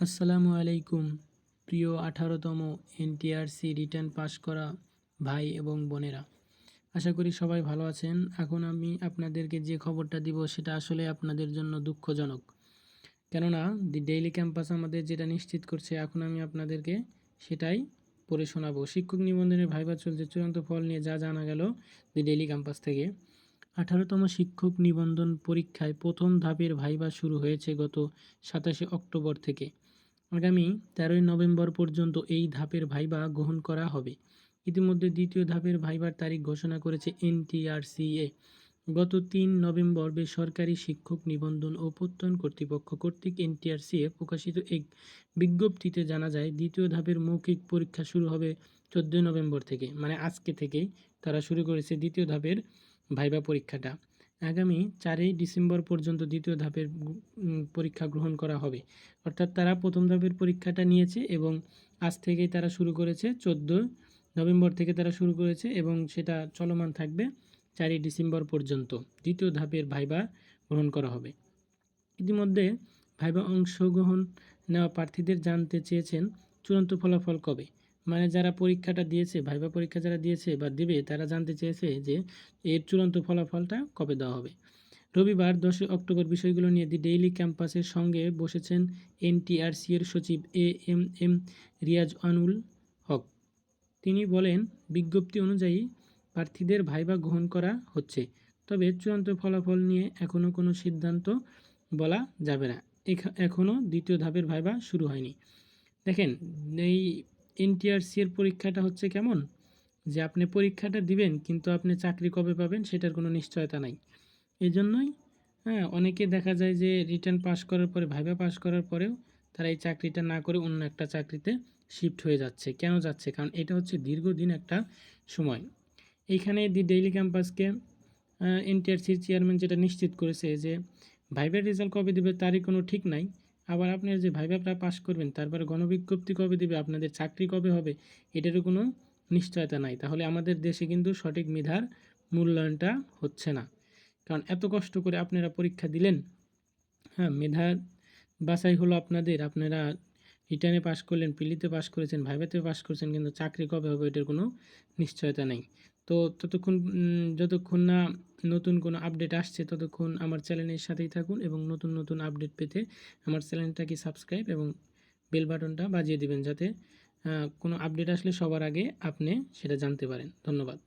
আসসালামু আলাইকুম। প্রিয় আঠারোতম এনটিআরসি রিটার্ন পাস করা ভাই এবং বোনেরা, আশা করি সবাই ভালো আছেন। এখন আমি আপনাদেরকে যে খবরটা দিব সেটা আসলে আপনাদের জন্য দুঃখজনক। কেননা, দি ডেইলি ক্যাম্পাস আমাদের যেটা নিশ্চিত করছে, এখন আমি আপনাদেরকে সেটাই পড়ে শোনাবো। শিক্ষক নিবন্ধনের ভাইবা চলছে, চূড়ান্ত ফল নিয়ে যা জানা গেল দি ডেইলি ক্যাম্পাস থেকে। আঠারোতম শিক্ষক নিবন্ধন পরীক্ষায় প্রথম ধাপের ভাইবা শুরু হয়েছে গত সাতাশে অক্টোবর থেকে। আগামী তেরোই নভেম্বর পর্যন্ত এই ধাপের ভাইবা গ্রহণ করা হবে। ইতিমধ্যে দ্বিতীয় ধাপের ভাইবার তারিখ ঘোষণা করেছে এনটিআরসিএ। গত তিন নভেম্বর বেসরকারি শিক্ষক নিবন্ধন ও প্রত্যয়ন কর্তৃপক্ষ কর্তৃক এনটিআরসিএ প্রকাশিত এক বিজ্ঞপ্তিতে জানা যায়, দ্বিতীয় ধাপের মৌখিক পরীক্ষা শুরু হবে চোদ্দোই নভেম্বর থেকে। মানে আজকে থেকেই তারা শুরু করেছে দ্বিতীয় ধাপের ভাইবা পরীক্ষাটা। আগামী চারই ডিসেম্বর পর্যন্ত দ্বিতীয় ধাপের পরীক্ষা গ্রহণ করা হবে। অর্থাৎ তারা প্রথম ধাপের পরীক্ষাটা নিয়েছে এবং আজ থেকেই তারা শুরু করেছে, চোদ্দ নভেম্বর থেকে তারা শুরু করেছে এবং সেটা চলমান থাকবে চারই ডিসেম্বর পর্যন্ত। দ্বিতীয় ধাপের ভাইবা গ্রহণ করা হবে। ইতিমধ্যে ভাইবা অংশগ্রহণ নেওয়া প্রার্থীদের জানতে চেয়েছেন চূড়ান্ত ফলাফল কবে? মানে যারা পরীক্ষাটা দিয়েছে ভাইবা পরীক্ষা যারা দিয়েছে বা দেবে, তারা জানতে চেয়েছে যে এর চূড়ান্ত ফলাফলটা কবে দেওয়া হবে। রবিবার দশই অক্টোবর বিষয়গুলো নিয়ে দি ডেইলি ক্যাম্পাসের সঙ্গে বসেছেন এনটিআরসি এর সচিব A M M Riaz Anul Haque. তিনি বলেন, বিজ্ঞপ্তি অনুযায়ী প্রার্থীদের ভাইবা গ্রহণ করা হচ্ছে, তবে চূড়ান্ত ফলাফল নিয়ে এখনও কোনো সিদ্ধান্ত বলা যাবে না। এখনও দ্বিতীয় ধাপের ভাইবা শুরু হয়নি। দেখেন, এই এনটিআরসি এর পরীক্ষাটা হচ্ছে কেমন? যে আপনি পরীক্ষাটা দিবেন, কিন্তু আপনি চাকরি কবে পাবেন সেটার কোনো নিশ্চয়তা নাই। এই জন্যই হ্যাঁ অনেকে দেখা যায় যে রিটার্ন পাস করার পরে, ভাইবা পাস করার পরেও তারা এই চাকরিটা না করে অন্য একটা চাকরিতে শিফট হয়ে যাচ্ছে। কেন যাচ্ছে? কারণ এটা হচ্ছে দীর্ঘদিন একটা সময়। এইখানে দি ডেইলি ক্যাম্পাসকে এনটিআরসির চেয়ারম্যান যেটা নিশ্চিত করেছে যে ভাইবার রেজাল্ট কবে দেবে তারই কোনো ঠিক নাই। আবার আপনার যে ভাইভাটা পাস করবেন, তারপরে গণবিজ্ঞপ্তি কবে দেবে, আপনাদের চাকরি কবে হবে, এটারও কোনো নিশ্চয়তা নাই। তাহলে আমাদের দেশে কিন্তু সঠিক মেধার মূল্যায়নটা হচ্ছে না। কারণ এত কষ্ট করে আপনারা পরীক্ষা দিলেন হ্যাঁ মেধা বাছাই হলো আপনাদের, আপনারা রিটার্নে পাশ করলেন পিলিতে পাশ করেছেন ভাইভাতে পাশ করেছেন, কিন্তু চাকরি কবে হবে, এটার কোনো নিশ্চয়তা নেই। তো ততক্ষণ যতক্ষণ না নতুন কোনো আপডেট আসছে, ততক্ষণ আমার চ্যানেলের সাথেই থাকুন এবং নতুন নতুন আপডেট পেতে আমার চ্যানেলটাকে সাবস্ক্রাইব এবং বেল বাটনটা বাজিয়ে দিবেন যাতে কোনো আপডেট আসলে সবার আগে আপনি সেটা জানতে পারেন। ধন্যবাদ।